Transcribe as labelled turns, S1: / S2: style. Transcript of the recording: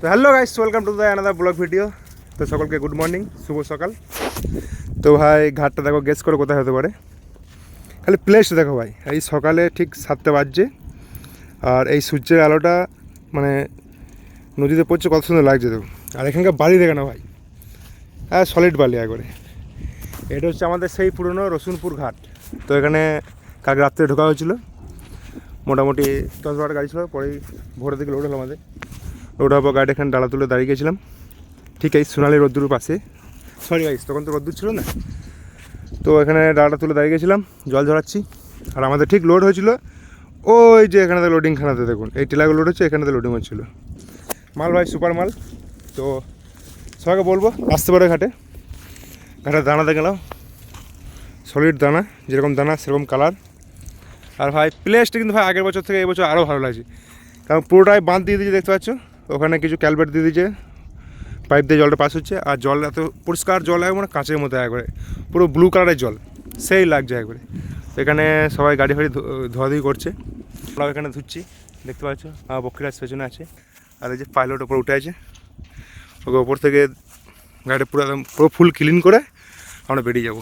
S1: তো hello guys welcome to the another blog video তো সকলকে গুড মর্নিং শুভ সকাল। তো ভাই, ঘাটটা দেখো গেস করে কোথায় হতে পারে। খালি প্লেস দেখো ভাই, এই সকালে ঠিক সাতটা বাজছে। আর এই সূর্যের আলোটা মানে নদীতে পড়ছে, কত সুন্দর লাগছে দেখো। আর এখানকার বালি দেখে না ভাই। হ্যাঁ সলিড বালি একবারে। এটা হচ্ছে আমাদের সেই পুরনো রসুনপুর ঘাট। তো এখানে কালকে রাত্রে ঢোকা হয়েছিল। মোটামুটি দশ বারোটা গাড়ি ছিল, পরেই ভোরের দিকে লোড হলো আমাদের। পর গাড়ি এখানে ডালা তুলে দাঁড়িয়ে গেছিলাম ঠিক এই সোনালি রোদ্দুর পাশে। সরি গাইস তখন তো রোদ্দুর ছিল না। তো এখানে ডালাটা তুলে দাঁড়িয়ে গেছিলাম জল ঝরাচ্ছি। আর আমাদের ঠিক লোড হয়েছিল, ওই যে এখানে লোডিং খানাতে দেখুন, এই টিলাগুলো লোড হচ্ছে, এখানেতে লোডিং হচ্ছিল। মাল ভাই সুপার মাল। তো সবাইকে বলব, আসতে পারে ঘাটে। ঘাটে দানা দেখলাম সলিড দানা, যেরকম দানা, সেরকম কালার আর ভাই প্লেসটা কিন্তু ভাই আগের বছর থেকে এই বছর আরও ভালো লাগছে। কারণ পুরোটাই বাঁধ দিয়ে দিয়েছে, দেখতে পাচ্ছ? ওখানে কিছু ক্যালবেট দিয়ে দিয়েছে, পাইপ দিয়ে জলটা পাস হচ্ছে, আর জল এত পরিষ্কার জল একবার মানে কাঁচের মতো একবারে, পুরো ব্লু কালারের জল, সেই লাগছে একবারে। এখানে সবাই গাড়ি ফাড়ি ধোয়াধুয়ি করছে। আমরাও এখানে ধুচ্ছি, দেখতে পাচ্ছ? আমার বক্ষিরাজ পেছনে আছে, আর এই যে পাইলট ওপর উঠে আছে। ওকে ওপর থেকে গাড়ি পুরো একদম, পুরো ফুল ক্লিন করে আমরা বেরিয়ে যাব।